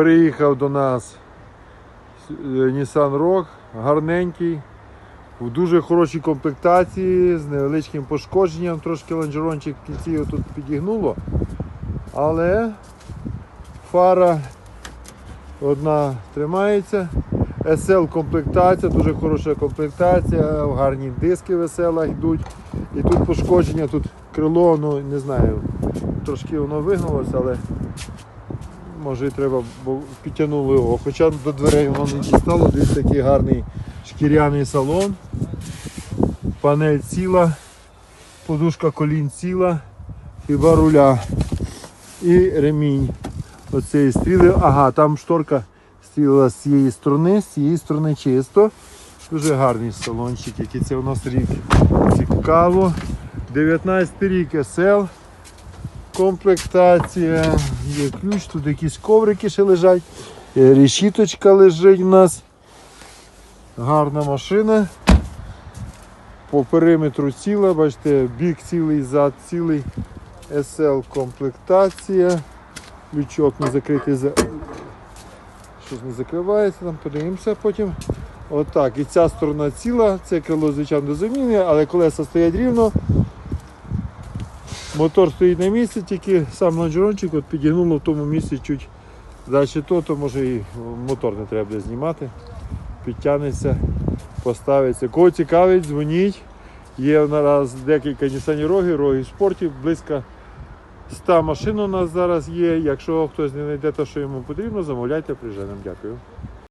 Приїхав до нас е, Nissan Rogue, гарненький, в дуже хорошій комплектації, з невеличким пошкодженням, трошки лонжерончик в кінці тут підігнуло. Але фара одна тримається. SL комплектація, дуже хороша комплектація, гарні диски весела йдуть. І тут пошкодження, тут крило, ну не знаю, трошки воно вигнулося, але може і треба, бо підтягнули його. Хоча до дверей воно не дістало, дивіться такий гарний шкіряний салон. Панель ціла, подушка колін ціла, хіба руля і ремінь. Оцеї стріли. Ага, там шторка стріла з цієї сторони, з цієї сторони чисто. Дуже гарний салончик, який це у нас рік. Цікаво. 19 рік SL. Комплектація. Є ключ, тут якісь коврики ще лежать. Е, Решіточка лежить у нас. Гарна машина. По периметру ціла, бачите, бік цілий, зад цілий. SL комплектація. Лючок не закритий за. Щось не закривається, там подивимося потім. Отак. І ця сторона ціла, це крило, звичайно, до заміни, але колеса стоять рівно. Мотор стоїть на місці, тільки сам лонжерончик от підігнуло в тому місці чуть далі то, то може і мотор не треба буде знімати. Підтягнеться, поставиться. Кого цікавить, дзвоніть. Є нас декілька Nissan роги, роги спортів, близько 100 машин у нас зараз є. Якщо хтось не знайде те, що йому потрібно, замовляйте, приїжджайте. Дякую.